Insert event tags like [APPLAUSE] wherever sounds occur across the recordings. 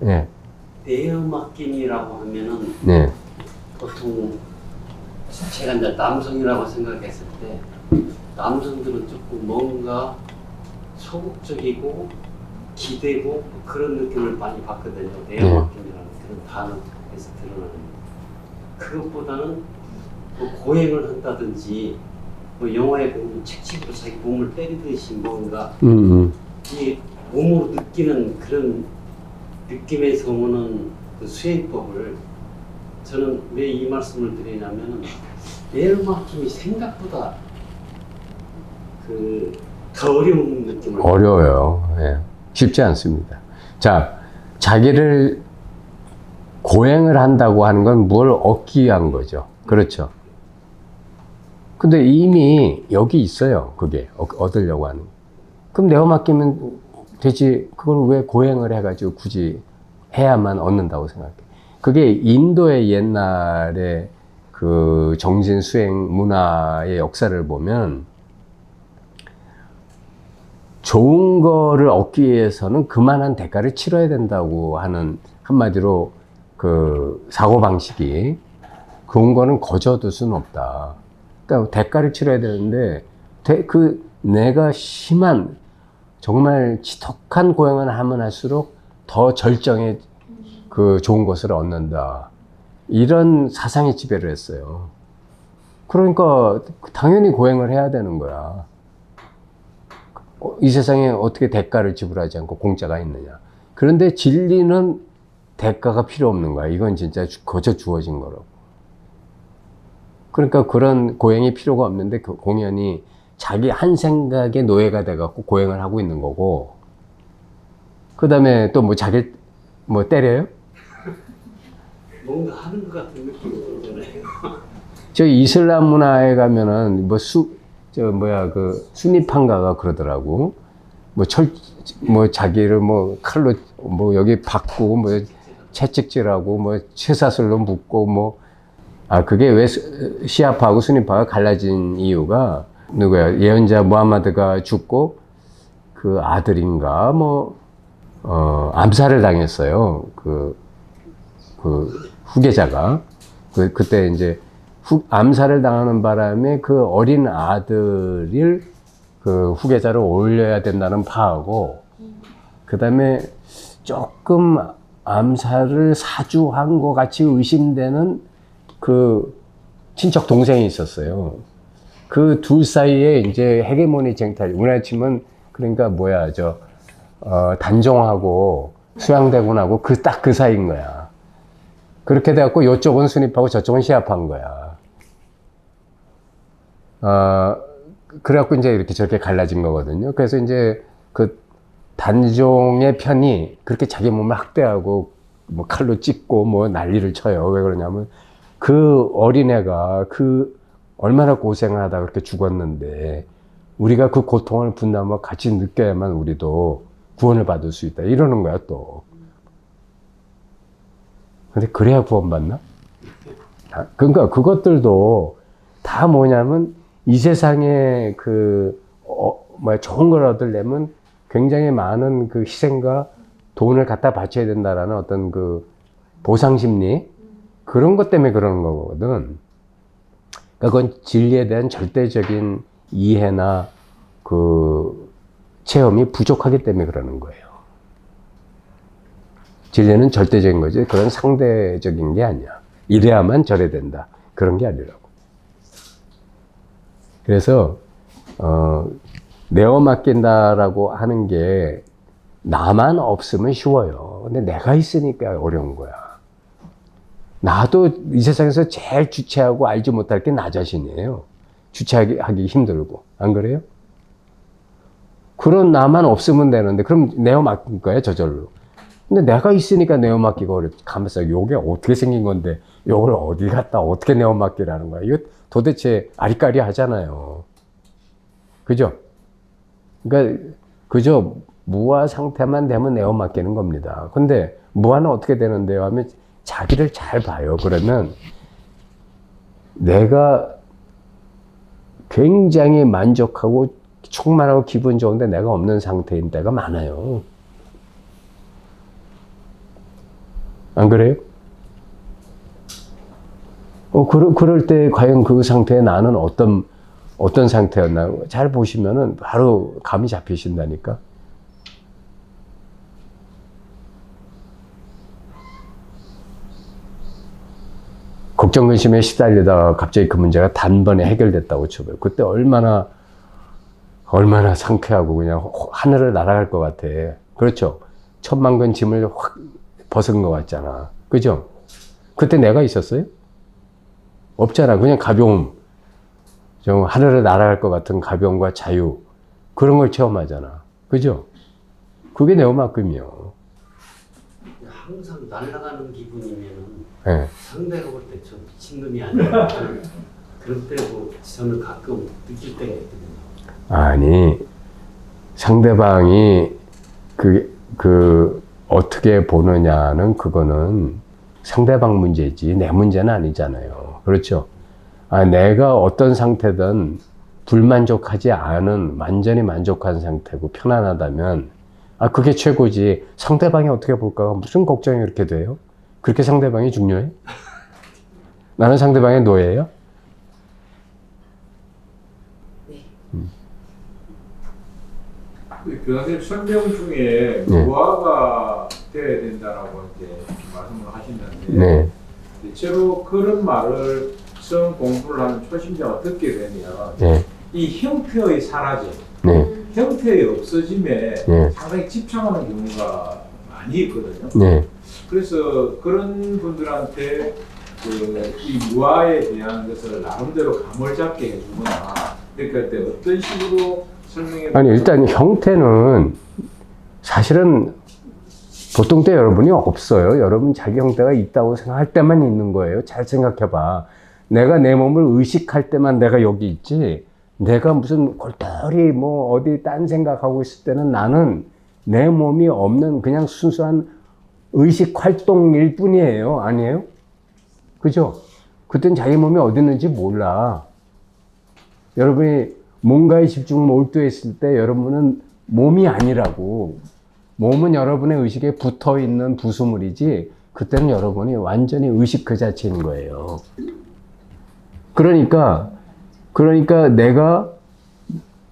네, 내음악김이라고 하면은 네, 보통 제가 이제 남성이라고 생각했을 때 남성들은 조금 뭔가 소극적이고 기대고 그런 느낌을 많이 받거든요. 내음악김이라는 그런 단어에서 드러나는 그것보다는 뭐 고행을 한다든지 뭐 영화에 보면 책찍으로 자기 몸을 때리듯이 뭔가 음, 음. 이 몸으로 느끼는 그런 느낌에서 오는 그 수행법을 저는 왜 이 말씀을 드리냐면은 내음악김이 생각보다 그 더 어려운 느낌을 어려워요. 예. 쉽지 않습니다. 자, 자기를 고행을 한다고 하는 건 뭘 얻기 위한 거죠. 그렇죠. 근데 이미 여기 있어요. 그게 얻- 얻으려고 하는. 그럼 내가 맡기면 되지. 그걸 왜 고행을 해가지고 굳이 해야만 얻는다고 생각해. 그게 인도의 옛날에 그 정신 수행 문화의 역사를 보면 좋은 거를 얻기 위해서는 그만한 대가를 치러야 된다고 하는 한마디로 그 사고 방식이 좋은 거는 거저둘 수는 없다. 그러니까 대가를 치러야 되는데 대- 그 내가 심한 정말 지독한 고행을 하면 할수록 더 절정의 그 좋은 것을 얻는다. 이런 사상이 지배를 했어요. 그러니까 당연히 고행을 해야 되는 거야. 어, 이 세상에 어떻게 대가를 지불하지 않고 공짜가 있느냐. 그런데 진리는 대가가 필요 없는 거야. 이건 진짜 주- 거저 주어진 거라고. 그러니까 그런 고행이 필요가 없는데 그 공연이 자기 한 생각의 노예가 돼갖고 고행을 하고 있는 거고, 그 다음에 또 뭐 자기 뭐 때려요? 뭔가 하는 것 같은 느낌이 들잖아요. 저 이슬람 문화에 가면은 뭐 수, 저 뭐야 그 순위판가가 그러더라고. 뭐 철, 뭐 자기를 뭐 칼로 뭐 여기 박고 뭐 채찍질하고 뭐 쇠사슬로 묶고 뭐. 아, 그게 왜 수- 시아파하고 순위파가 갈라진 이유가 누구야? 예언자 무함마드가 죽고 그 아들인가 뭐, 어, 암살을 당했어요. 그, 그 후계자가. 그, 그때 이제 후, 암살을 당하는 바람에 그 어린 아들을 그 후계자로 올려야 된다는 파하고, 그 다음에 조금 암살을 사주한 것 같이 의심되는 그 친척 동생이 있었어요. 그 둘 사이에 이제 헤게모니 쟁탈, 우리나라 치면 그러니까 뭐야, 저, 어, 단종하고 수양대군하고 그 딱그 사이인 거야. 그렇게 돼갖고 이쪽은 순입하고 저쪽은 시합한 거야. 어, 그래갖고 이제 이렇게 저렇게 갈라진 거거든요. 그래서 이제 그 단종의 편이 그렇게 자기 몸을 학대하고 뭐 칼로 찢고 뭐 난리를 쳐요. 왜 그러냐면 그 어린애가 그 얼마나 고생을 하다 그렇게 죽었는데 우리가 그 고통을 분담하고 같이 느껴야만 우리도 구원을 받을 수 있다. 이러는 거야 또. 근데 그래야 구원받나? 다- 그러니까 그것들도 다 뭐냐면 이 세상에 그, 어, 뭐야, 좋은 걸 얻으려면 굉장히 많은 그 희생과 돈을 갖다 바쳐야 된다라는 어떤 그 보상 심리 그런 것 때문에 그러는 거거든. 그러니까 그건 진리에 대한 절대적인 이해나 그 체험이 부족하기 때문에 그러는 거예요. 진리는 절대적인 거지 그런 상대적인 게 아니야. 이래야만 저래 된다. 그런 게 아니라고. 그래서 어, 내어 맡긴다라고 하는 게 나만 없으면 쉬워요. 근데 내가 있으니까 어려운 거야. 나도 이 세상에서 제일 주체하고 알지 못할 게 나 자신이에요. 주체하기 하기 힘들고. 안 그래요? 그런 나만 없으면 되는데, 그럼 내어 맡긴 거야, 저절로. 근데 내가 있으니까 내어 맡기가 어렵지. 가면서 요게 어떻게 생긴 건데, 요걸 어디 갔다 어떻게 내어 맡기라는 거야. 이거 도대체 아리까리 하잖아요. 그죠? 그러니까, 그저 무화 상태만 되면 내어 맡기는 겁니다. 근데 무아는 어떻게 되는데요? 하면 자기를 잘 봐요. 그러면 내가 굉장히 만족하고 충만하고 기분 좋은데 내가 없는 상태인 때가 많아요. 안 그래요? 어, 그러, 그럴 때 과연 그 상태에 나는 어떤, 어떤 상태였나. 잘 보시면은 바로 감이 잡히신다니까. 걱정 근심에 시달리다가 갑자기 그 문제가 단번에 해결됐다고 쳐봐요. 그때 얼마나 얼마나 상쾌하고 그냥 하늘을 날아갈 것 같아. 그렇죠? 천만근 짐을 확 벗은 것 같잖아. 그죠? 그때 내가 있었어요? 없잖아. 그냥 가벼움. 좀 하늘을 날아갈 것 같은 가벼움과 자유. 그런 걸 체험하잖아. 그죠? 그게 내오만큼이요. 항상 날아가는 기분이면은 예. 상대가 볼 때 저 미친놈이 아니야. [LAUGHS] 그럴 때도 저는 가끔 느낄 때가 있거든요. 아니, 상대방이 그, 그, 어떻게 보느냐는 그거는 상대방 문제지 내 문제는 아니잖아요. 그렇죠? 아, 내가 어떤 상태든 불만족하지 않은 완전히 만족한 상태고 편안하다면 아, 그게 최고지. 상대방이 어떻게 볼까가 무슨 걱정이 그렇게 돼요? 그렇게 상대방이 중요해? [LAUGHS] 나는 상대방의 노예예요? 그 교장님 설명 중에 네. 돼야 된다라고 이제 말씀을 하시는데 네. 대체로 그런 말을 성 공부를 하는 초심자가 듣게 되면 네. 이 형태의 사라짐, 네. 형태의 없어짐에 네. 상당히 집착하는 경우가 많이 있거든요. 네. 그래서 그런 분들한테 그 이 무아에 대한 것을 나름대로 감을 잡게 해주거나 그러니까 그때 어떤 식으로 설명해 아니 일단 형태는 사실은 보통 때 여러분이 없어요. 여러분 자기 형태가 있다고 생각할 때만 있는 거예요. 잘 생각해봐. 내가 내 몸을 의식할 때만 내가 여기 있지. 내가 무슨 골똘히 뭐 어디 딴 생각하고 있을 때는 나는 내 몸이 없는 그냥 순수한 의식 활동일 뿐이에요. 아니에요? 그죠? 그땐 자기 몸이 어디 있는지 몰라. 여러분이 뭔가에 집중 몰두했을 때 여러분은 몸이 아니라고. 몸은 여러분의 의식에 붙어 있는 부수물이지, 그때는 여러분이 완전히 의식 그 자체인 거예요. 그러니까, 그러니까 내가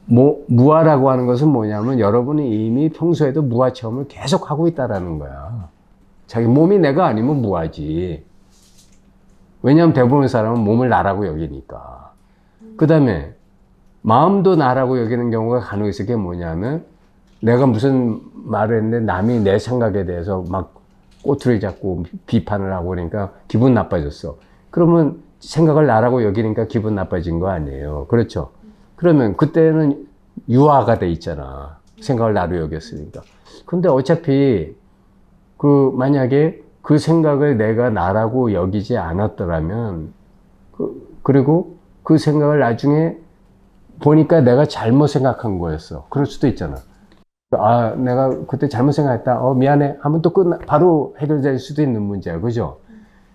뭐, 무아라고 하는 것은 뭐냐면 여러분이 이미 평소에도 무아 체험을 계속 하고 있다라는 거야. 자기 몸이 내가 아니면 무아지. 왜냐하면 대부분 사람은 몸을 나라고 여기니까. 그 다음에 마음도 나라고 여기는 경우가 간혹 있을 게 뭐냐면 내가 무슨 말을 했는데 남이 내 생각에 대해서 막 꼬투리 잡고 비판을 하고 그러니까 기분 나빠졌어. 그러면 생각을 나라고 여기니까 기분 나빠진 거 아니에요. 그렇죠? 그러면 그때는 유아가 돼 있잖아. 생각을 나로 여겼으니까. 근데 어차피 그 만약에 그 생각을 내가 나라고 여기지 않았더라면 그, 그리고 그 생각을 나중에 보니까 내가 잘못 생각한 거였어. 그럴 수도 있잖아. 아, 내가 그때 잘못 생각했다. 어, 미안해. 하면 또 끝나, 바로 해결될 수도 있는 문제야. 그죠?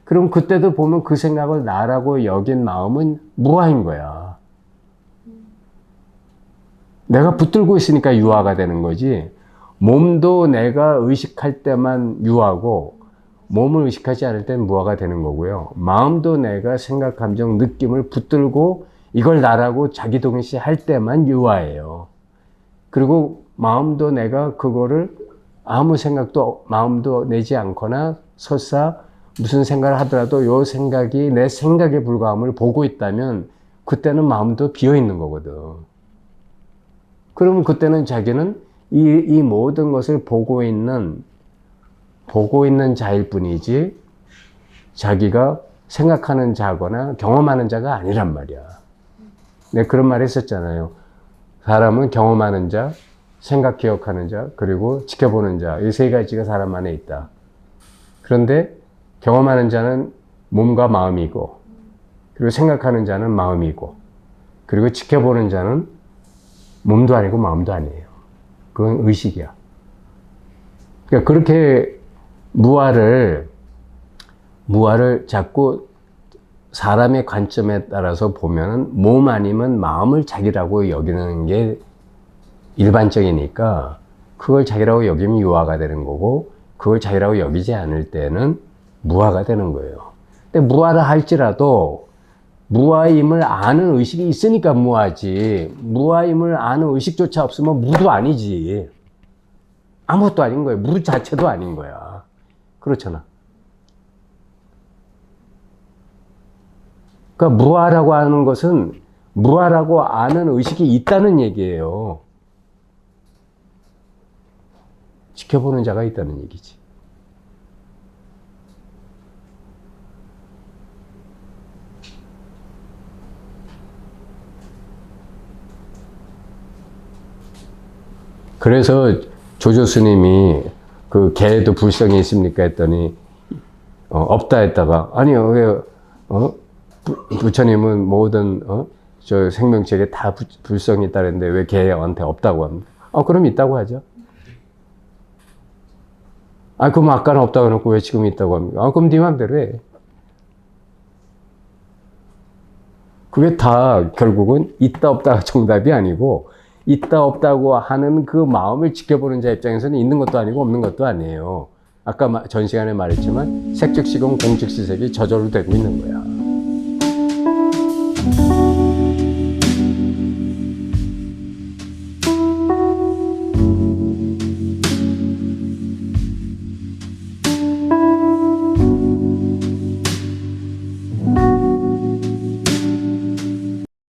그럼 그때도 보면 그 생각을 나라고 여긴 마음은 무아인 거야. 내가 붙들고 있으니까 유아가 되는 거지. 몸도 내가 의식할 때만 유아고, 몸을 의식하지 않을 땐 무아가 되는 거고요. 마음도 내가 생각, 감정, 느낌을 붙들고 이걸 나라고 자기 동시 할 때만 유아예요. 그리고 마음도 내가 그거를 아무 생각도, 마음도 내지 않거나 설사 무슨 생각을 하더라도 요 생각이 내 생각에 불과함을 보고 있다면 그때는 마음도 비어 있는 거거든. 그러면 그때는 자기는 이, 이 모든 것을 보고 있는, 보고 있는 자일 뿐이지 자기가 생각하는 자거나 경험하는 자가 아니란 말이야. 내가 그런 말 했었잖아요. 사람은 경험하는 자, 생각 기억하는 자, 그리고 지켜보는 자. 이 세 가지가 사람 안에 있다. 그런데 경험하는 자는 몸과 마음이고, 그리고 생각하는 자는 마음이고, 그리고 지켜보는 자는 몸도 아니고 마음도 아니에요. 그건 의식이야. 그러니까 그렇게 무아를 무아를 자꾸 사람의 관점에 따라서 보면은 몸 아니면 마음을 자기라고 여기는 게 일반적이니까 그걸 자기라고 여기면 유아가 되는 거고 그걸 자기라고 여기지 않을 때는 무아가 되는 거예요. 근데 무아를 할지라도 무아임을 아는 의식이 있으니까 무아지. 무아임을 아는 의식조차 없으면 무도 아니지. 아무것도 아닌 거예요. 무 자체도 아닌 거야. 그렇잖아. 그러니까 무아라고 하는 것은 무아라고 아는 의식이 있다는 얘기예요. 지켜보는 자가 있다는 얘기지. 그래서 조조 스님이 그 개에도 불성이 있습니까 했더니 어, 없다 했다가 아니요 왜 어? 부- 부처님은 모든 어? 저 생명체에 다 부- 불성이 있다는데 왜 개한테 없다고 합니까? 아 그럼 있다고 하죠. 아 그럼 아까는 없다고 해놓고 왜 지금 있다고 합니까? 아 그럼 네 맘대로 해. 그게 다 결국은 있다 없다가 [LAUGHS] 정답이 아니고 있다 없다고 하는 그 마음을 지켜보는 자 입장에서는 있는 것도 아니고 없는 것도 아니에요. 아까 마- 전 시간에 말했지만 색즉시공 공즉시색이 저절로 되고 있는 거야.